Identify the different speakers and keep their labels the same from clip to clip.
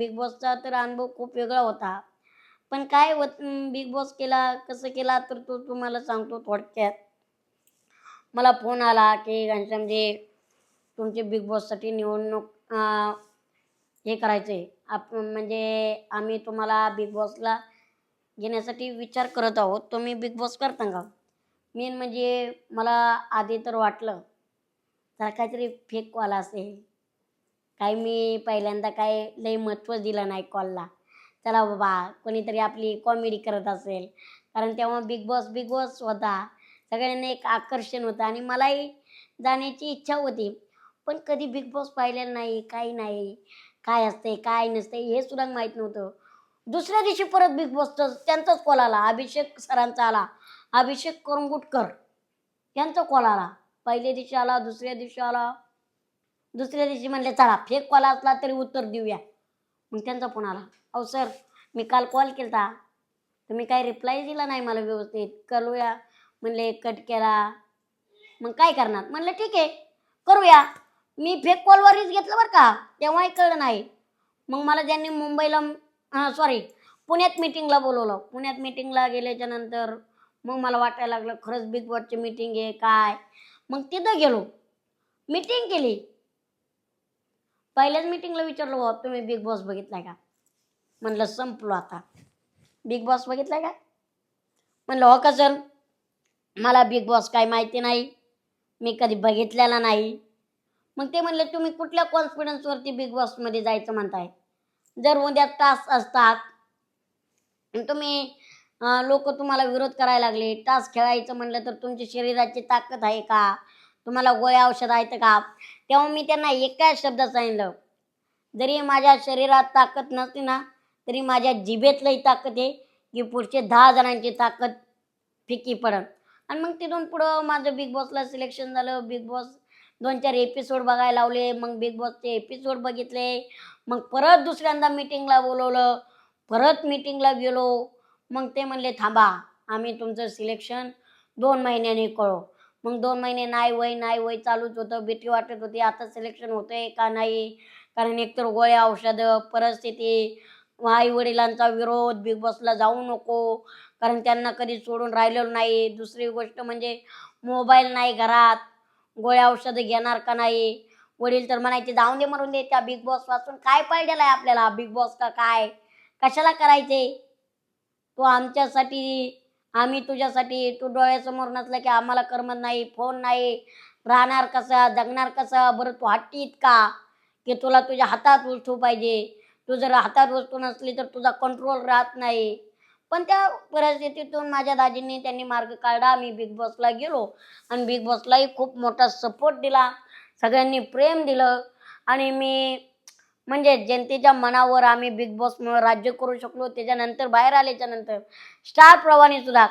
Speaker 1: Big बॉसचा तर अनुभव खूप वेगळा होता. पण काय होत बिग बॉस केला कसं केला तर तो तुम्हाला सांगतो थोडक्यात. मला फोन आला की घनश्यामजी तुमची बिग बॉससाठी निवडणूक हे करायचं आहे आप म्हणजे आम्ही तुम्हाला बिग बॉसला घेण्यासाठी विचार करत आहोत. तुम्ही बिग बॉस करता का? मेन म्हणजे मला आधी तर वाटलं तर काहीतरी फेक वाला असेल काय मी पहिल्यांदा काय लई महत्त्व दिलं नाही कॉलला चला बाबा कोणीतरी आपली कॉमेडी करत असेल. कारण तेव्हा बिग बॉस बिग बॉस होता. सगळ्यांना एक आकर्षण होतं आणि मलाही जाण्याची इच्छा होती. पण कधी बिग बॉस पाहिलेलं नाही काही नाही. काय असते काय नसते हे सुद्धा माहीत नव्हतं. दुसऱ्या दिवशी परत बिग बॉसचं त्यांचाच कॉल आला. अभिषेक सरांचा आला. अभिषेक करंगुटकर यांचा कॉल आला. पहिल्या दिवशी आला दुसऱ्या दिवशी आला. दुसऱ्या दिवशी म्हणले चला फेक कॉल असला तरी उत्तर देऊया. मग त्यांचा फोन आला. अहो सर मी काल कॉल केला तुम्ही काही रिप्लाय दिला नाही मला व्यवस्थित. करूया. म्हणले कट केला. मग काय करणार? म्हणलं ठीक आहे करूया. मी फेक कॉलवरच घेतलं बरं का? तेव्हाही कळलं नाही. मग मला त्यांनी मुंबईला हां सॉरी पुण्यात मिटिंगला बोलवलं. पुण्यात मिटिंगला गेल्याच्यानंतर मग मला वाटायला लागलं खरंच बिग बॉसची मिटिंग आहे काय? मग तिथं गेलो. मिटिंग केली. पहिल्याच मिटिंगला विचारलं हो तुम्ही बिग बॉस बघितलाय का? म्हणलं संपलो आता. बिग बॉस बघितलाय का? म्हणलं हो का सर मला बिग बॉस काय माहिती नाही. मी कधी बघितलेला नाही. मग ते म्हणले तुम्ही कुठल्या कॉन्फिडन्सवरती बिग बॉसमध्ये जायचं म्हणताय? जर उद्या टास्क असतात तुम्ही लोक तुम्हाला विरोध करायला लागले टास्क खेळायचं म्हणलं तर तुमच्या शरीराची ताकद आहे का? तुम्हाला गोळ्या औषध आहेत का? तेव्हा मी त्यांना एकाच शब्दात सांगितलं जरी माझ्या शरीरात ताकद नसते ना तरी माझ्या जिभेतलंही ताकद आहे की पुढचे दहा जणांची ताकद फिकी पडत आणि मग तिथून पुढं माझं बिग बॉसला सिलेक्शन झालं. बिग बॉस दोन चार एपिसोड बघायला लावले. मग बिग बॉसचे एपिसोड बघितले. मग परत दुसऱ्यांदा मिटिंगला बोलवलं. परत मिटिंगला गेलो. मग ते म्हणले थांबा आम्ही तुमचं सिलेक्शन दोन महिन्याने कळू मग दोन महिने नाही वय नाही वय चालूच होतं. भीती वाटत होती आता सिलेक्शन होतंय का नाही? कारण एकतर गोळ्या औषधं परिस्थिती आई वडिलांचा विरोध बिग बॉसला जाऊ नको. कारण त्यांना कधी सोडून राहिलेलो नाही. दुसरी गोष्ट म्हणजे मोबाईल नाही घरात. गोळ्या औषधं घेणार का नाही? वडील तर म्हणायचे जाऊन दे मरून दे त्या बिग बॉस वाचून काय पाहिजेला आहे आपल्याला? बिग बॉस का काय? कशाला करायचे? तो आमच्यासाठी आम्ही तुझ्यासाठी तू डोळ्यासमोर नसलं की आम्हाला करमत नाही फोन नाही राहणार कसा जगणार कसा? बरं तू हट्टी इतका की तुला तुझ्या हातात वस्तू पाहिजे. तू जर हातात वस्तू नसली तर तुझा कंट्रोल राहत नाही. पण त्या परिस्थितीतून माझ्या दाजींनी त्यांनी मार्ग काढला. मी बिग बॉसला गेलो आणि बिग बॉसलाही खूप मोठा सपोर्ट दिला. सगळ्यांनी प्रेम दिलं. आणि मी म्हणजे जनतेच्या मनावर आम्ही बिग बॉसमुळे राज्य करू शकलो. त्याच्यानंतर बाहेर आल्याच्यानंतर स्टार प्रवानी सुद्धा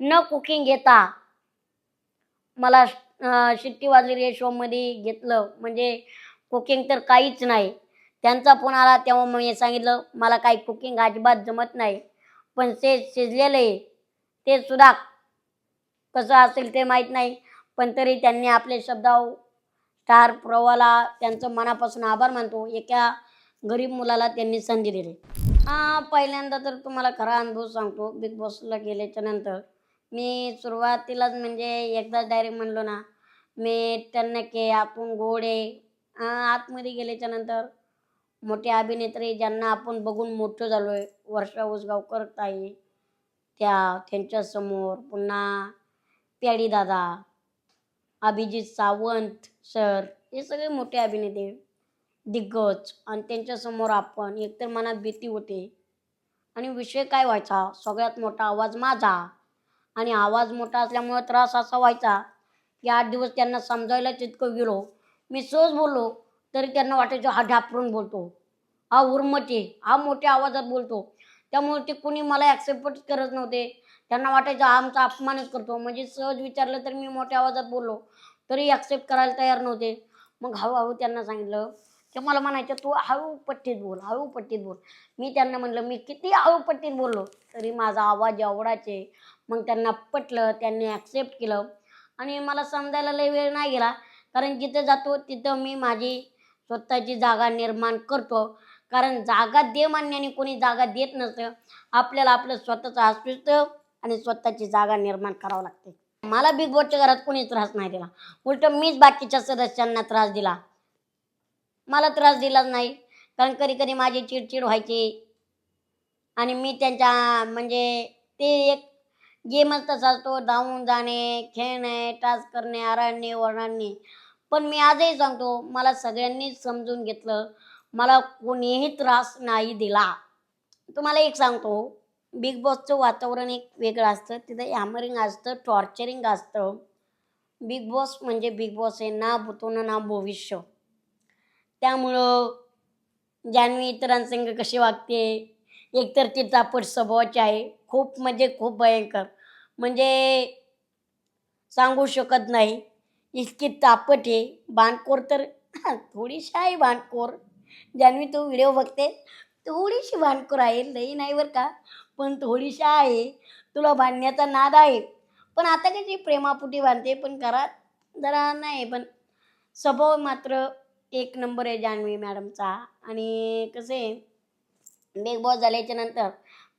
Speaker 1: न कुकिंग घेता मला शिट्टी वाजली रे शोमध्ये घेतलं. म्हणजे कुकिंग तर काहीच नाही. त्यांचा फोन आला तेव्हा मी सांगितलं मला काही कुकिंग अजिबात जमत नाही. पण ते शिजलेलं आहे ते सुद्धा कसं असेल ते माहीत नाही. पण तरी त्यांनी आपले शब्दावर स्टार प्रवाला त्यांचं मनापासून आभार मानतो. एका गरीब मुलाला त्यांनी संधी दिली. पहिल्यांदा तर तुम्हाला खरा अनुभव सांगतो. बिग बॉसला गेल्याच्यानंतर मी सुरुवातीलाच म्हणजे एकदाच डायरेक्ट म्हणलो ना मी त्यांना के आपण गोडे आतमध्ये गेल्याच्यानंतर मोठे अभिनेत्री ज्यांना आपण बघून मोठं झालो आहे वर्षा उसगावकर ताई त्या त्यांच्यासमोर पुन्हा प्याडी दादा अभिजित सावंत सर हे सगळे मोठे अभिनेते दिग्गज. आणि त्यांच्यासमोर आपण एकतर मनात भीती होते. आणि विषय काय व्हायचा? सगळ्यात मोठा आवाज माझा. आणि आवाज मोठा असल्यामुळे त्रास असा व्हायचा की आठ दिवस त्यांना समजायला तितकं गेलो. मी सहज बोललो तरी त्यांना वाटायचं हा ढापरून बोलतो. हा उर्मटे हा मोठ्या आवाजात बोलतो. त्यामुळे ते कुणी मला ॲक्सेप्टच करत नव्हते. त्यांना वाटायचं हा आमचा अपमानच करतो. म्हणजे सहज विचारलं तर मी मोठ्या आवाजात बोललो. तरी ॲक्सेप्ट करायला तयार नव्हते. मग हळूहळू त्यांना सांगितलं की मला म्हणायचं तू हळू पट्टीत बोल हळू पट्टीत बोल. मी त्यांना म्हणलं मी किती हळू पट्टीत बोललो तरी माझा आवाज एवढाचे मग त्यांना पटलं त्यांनी ॲक्सेप्ट केलं. आणि मला समजायला लई वेळ नाही गेला कारण जिथं जातो तिथं मी माझी स्वतःची जागा निर्माण करतो. कारण जागा दे मान्याने कोणी जागा देत नसतं. आपल्याला आपलं स्वतःचं अस्तित्व आणि स्वतःची जागा निर्माण करावं लागते. मला बिग बॉसच्या घरात कोणी त्रास नाही दिला. उलट मीच बाकीच्या सदस्यांना त्रास दिला. मला त्रास दिलाच नाही. कारण कधी कधी माझी चिडचिड व्हायची. आणि मी त्यांच्या म्हणजे ते एक गेमच तसा असतो धावून जाणे खेळणे टास्क करणे आरडणे ओरडणे. पण मी आजही सांगतो मला सगळ्यांनी समजून घेतलं. मला कोणीही त्रास नाही दिला. तुम्हाला एक सांगतो बिग बॉसचं वातावरण एक वेगळं असतं. तिथं हॅमरिंग असतं टॉर्चरिंग असतं. बिग बॉस म्हणजे बिग बॉस आहे ना भूतोन ना भविष्य. त्यामुळं जान्हवी इतरांसंग कशी वागते? एकतर ती तापट स्वभावाची आहे. खूप म्हणजे खूप भयंकर. म्हणजे सांगू शकत नाही. इतकी तापट आहे. बाणकोर तर थोडीशी आहे बाणकोर जान्हवी तो व्हिडिओ बघते? थोडीशी भांडखोर आहे लई नाही बरं का? पण थोडीशी आहे. तुला भांडण्याचा नाद आहे. पण आता कशी प्रेमापुटी बांधते पण घरात जरा नाही पण स्वभाव मात्र एक नंबर आहे जान्हवी मॅडमचा. आणि कसं आहे बिग बॉस झाल्याच्यानंतर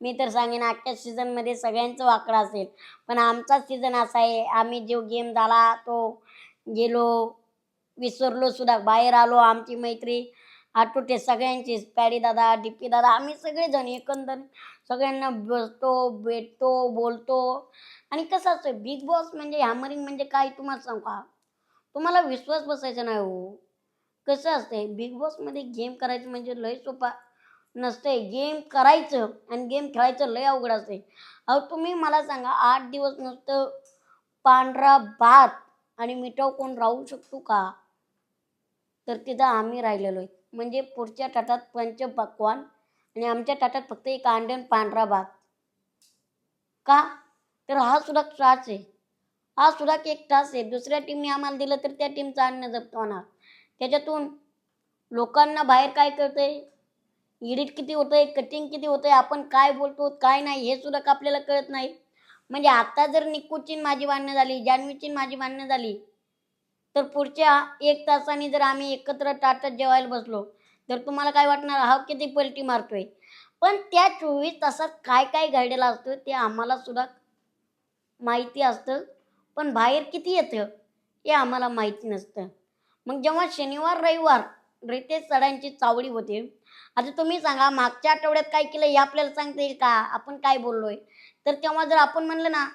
Speaker 1: मी तर सांगेन आजच्या सीझनमध्ये सगळ्यांचं वाकडं असेल. पण आमचा सीझन असा आहे आम्ही जो गेम झाला तो गेलो विसरलो सुद्धा. बाहेर आलो आमची मैत्री आटोटे सगळ्यांची पॅडी दादा डिप्पी दादा आम्ही सगळेजण एकंदर सगळ्यांना बसतो भेटतो बोलतो. आणि कसं असतं बिग बॉस म्हणजे हॅमरिंग म्हणजे काय तुम्हाला सांगू का? तुम्हाला विश्वास बसायचा नाही हो. कसं असते बिग बॉसमध्ये गेम करायचं म्हणजे लय सोपा नसते गेम करायचं आणि गेम खेळायचं लय अवघड असते अहो तुम्ही मला सांगा आठ दिवस नुसतं पांढरा भात आणि मिठाव कोण राहू शकतो का? तर तिथं आम्ही राहिलेलो आहे. म्हणजे पुढच्या ताटात पंच पक्वान आणि आमच्या ताटात फक्त एक अंडण पांढरा भात. का? तर हा सुद्धा त्रास आहे. हा सुद्धा एक त्रास आहे. दुसऱ्या टीमने आम्हाला दिलं तर त्या टीमचं अन्न जप्त होणार. त्याच्यातून लोकांना बाहेर काय कळतंय? एडिट किती होतंय? कटिंग किती होतंय? आपण काय बोलतो? काय नाही? हे सुद्धा का आपल्याला कळत नाही. म्हणजे आता जर निकूची माझी मान्य झाली जान्हवीची माझी मान्य झाली तर पुढच्या एक तासाने जर आम्ही एकत्र ताटात जेवायला बसलो तर तुम्हाला काय वाटणार? हा किती पलटी मारतोय? पण त्या चोवीस तासात काय काय घडलेलं असतं ते आम्हाला सुद्धा माहिती असतं. पण बाहेर किती येतं हे आम्हाला माहिती नसतं. मग जेव्हा शनिवार रविवार रितेश सडांची चावडी होते आता तुम्ही सांगा मागच्या आठवड्यात काय केलं हे आपल्याला सांगता येईल का? आपण काय बोललोय? तर तेव्हा जर आपण म्हणलं ना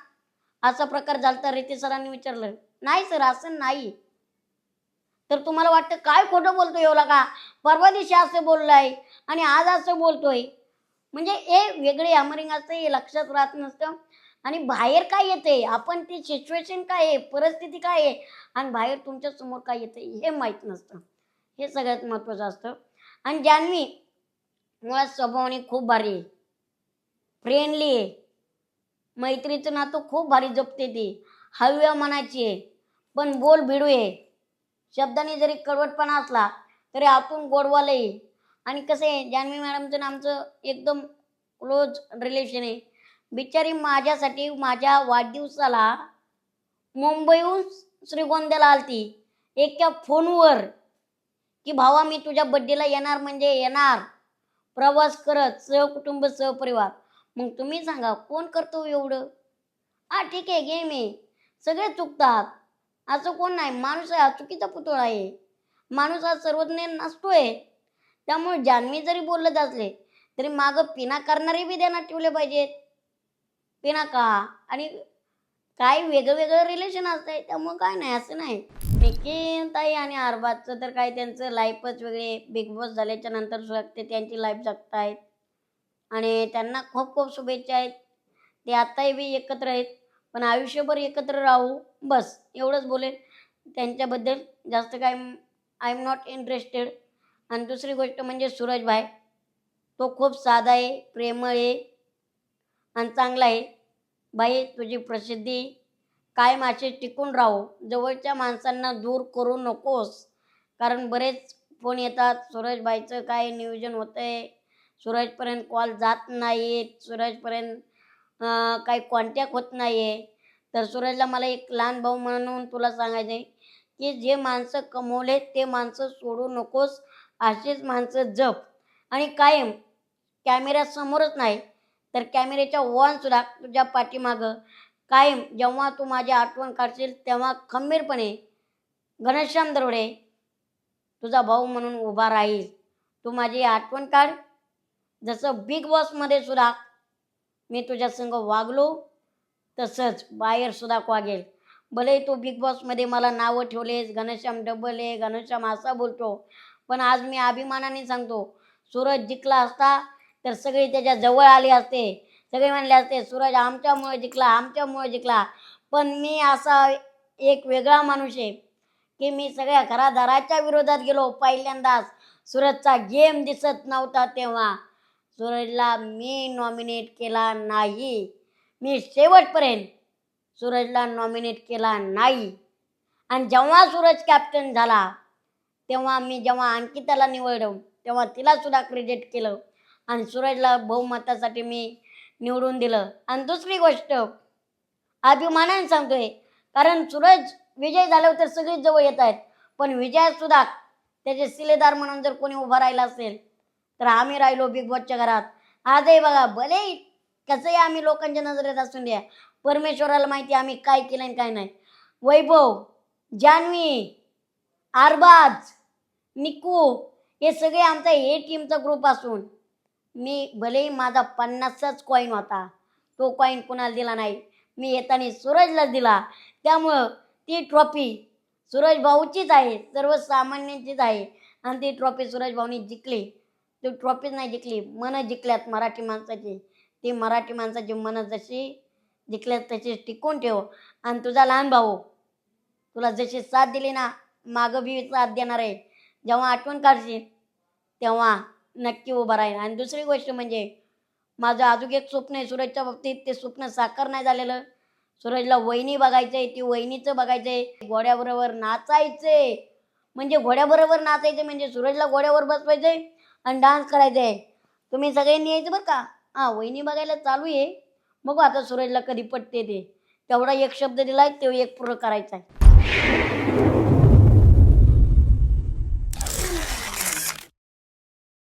Speaker 1: असा प्रकार झाला तर रितेश सरांनी विचारलं नाही सर असं नाही. तर तुम्हाला वाटतं काय खोटं बोलतो एवढा का? परवा दिवशी असं बोललाय आणि आज असं बोलतोय. म्हणजे हे वेगळे अमरिंग असतं हे लक्षात राहत नसतं. आणि बाहेर काय येते आपण ती सिच्युएशन काय आहे? परिस्थिती काय आहे? आणि बाहेर तुमच्यासमोर काय येते हे माहीत नसतं. हे सगळ्यात महत्त्वाचं असतं. आणि जान्हवी मुळात स्वभावाने खूप भारी आहे. फ्रेंडली आहे. मैत्रीचं नातं खूप भारी जपते ती. हव्या मनाची आहे. पण बोल भिडू आहे. शब्दाने जरी कडवटपणा असला तरी आतून गोडवाला आहे. आणि कसं आहे जान्हवी मॅडमचं आमचं एकदम क्लोज रिलेशन आहे. बिचारी माझ्यासाठी माझ्या वाढदिवसाला मुंबईहून श्रीगोंद्याला आलती. एका फोनवर की भावा मी तुझ्या बड्डेला येणार म्हणजे येणार. प्रवास करत सहकुटुंब सहपरिवार मग तुम्ही सांगा कोण करतो एवढं? हा ठीक आहे गेम आहे सगळे चुकतात. असं कोण नाही. माणूस आहे हा चुकीचा पुतळा आहे. माणूस हा सर्वज्ञ नसतोय. त्यामुळे जान्हवी जरी बोलत असले तरी मागं पिना करणारे बी त्यांना ठेवले पाहिजेत. पिना का? आणि काय वेगळं वेगळं रिलेशन असतंय. त्यामुळं काय नाही असं नाही. निकी ताई आणि अरबाजचं तर काय त्यांचं लाईफच वेगळे. बिग बॉस झाल्याच्यानंतर सुद्धा ते त्यांची लाईफ जगतायत. आणि त्यांना खूप खूप शुभेच्छा आहेत. ते आत्ताही बी एकत्र आहेत. पण आयुष्यभर एकत्र राहू बस एवढंच बोलेल त्यांच्याबद्दल जास्त काय आय एम नॉट इंटरेस्टेड आणि दुसरी गोष्ट म्हणजे सूरज भाई तो खूप साधा आहे प्रेमळ आहे आणि चांगला आहे. बाई तुझी प्रसिद्धी कायम मासे टिकून राहू. जवळच्या माणसांना दूर करू नकोस. कारण बरेच फोन येतात सूरजबाईचं काय नियोजन होतं आहे सूरजपर्यंत कॉल जात नाहीत. सूरजपर्यंत काही कॉन्टॅक्ट होत नाही आहे तर सूरजला मला एक लहान भाऊ म्हणून तुला सांगायचं आहे की जे माणसं कमवले ते माणसं सोडू नकोस अशीच माणसं जप. आणि कायम कॅमेऱ्यासमोरच नाही तर कॅमेऱ्याच्या वॉनसुद्धा तुझ्या पाठीमागं. कायम जेव्हा तू माझी आठवण काढशील तेव्हा खंबीरपणे घनश्याम दरोडे तुझा भाऊ म्हणून उभा राहील. तू माझी आठवण काढ. जसं बिग बॉसमध्ये सुद्धा मी तुझ्या संग वागलो तसंच बाहेरसुद्धा वागेल. भले तू बिग बॉसमध्ये मला नावं ठेवलेस घनश्याम डबल आहे घनश्याम असा बोलतो पण आज मी अभिमानाने सांगतो सूरज जिंकला असता तर सगळे त्याच्याजवळ आले असते. सगळे म्हणले असते सूरज आमच्यामुळे जिंकला आमच्यामुळे जिंकला. पण मी असा एक वेगळा माणूस आहे की मी सगळ्या घरादाराच्या विरोधात गेलो. पहिल्यांदाच सूरजचा गेम दिसत नव्हता तेव्हा. सूरजला मी नॉमिनेट केला नाही. मी शेवटपर्यंत सूरजला नॉमिनेट केला नाही. आणि जेव्हा सूरज कॅप्टन झाला तेव्हा मी जेव्हा अंकिताला निवडलं तेव्हा तिला सुद्धा क्रेडिट केलं. आणि सूरजला बहुमतासाठी मी निवडून दिलं. आणि दुसरी गोष्ट अभिमानाने सांगतोय कारण सूरज विजय झाल्यावर तर सगळीच जवळ येत आहेत. पण विजयासुद्धा त्याचे सिलेदार म्हणून जर कोणी उभा राहिला असेल तर आम्ही राहिलो बिग बॉसच्या घरात. आजही बघा भले कसंही आम्ही लोकांच्या नजरेत असून द्या परमेश्वराला माहिती आम्ही काय केलं आणि काय नाही. वैभव जान्हवी आरबाज निकू हे सगळे आमचा हे टीमचा ग्रुप असून मी भलेही माझा पन्नासचाच कॉईन होता तो कॉईन कुणाला दिला नाही? मी येताना सूरजला दिला. त्यामुळं ती ट्रॉफी सूरज भाऊचीच आहे सर्वसामान्यांचीच आहे. आणि ती ट्रॉफी सूरज भाऊनी जिंकली. तू ट्रॉफीच नाही जिंकली मन जिंकल्यात मराठी माणसाची. ती मराठी माणसाची मन जशी जिंकल्यात तशी टिकून ठेव. आणि तुझा लहान भाऊ तुला जशी साथ दिली ना मागं बी साथ देणार आहे. जेव्हा आठवण काढशील तेव्हा नक्की उभा राहील. आणि दुसरी गोष्ट म्हणजे माझं अजून एक स्वप्न आहे सूरजच्या बाबतीत. ते स्वप्न साकार नाही झालेलं. सूरजला वहिनी बघायचंय ती वहिनीचं बघायचंय. घोड्याबरोबर नाचायचंय. म्हणजे घोड्याबरोबर नाचायचं म्हणजे सूरजला घोड्यावर बसवायचंय. आणि डान्स करायचा आहे तुम्ही सगळ्यांनी यायचं बरं का? हां वहिनी बघायला चालू आहे. बघू आता सूरजला कधी पटते ते. तेवढा एक शब्द दिलाय तो एक पूर्ण करायचा आहे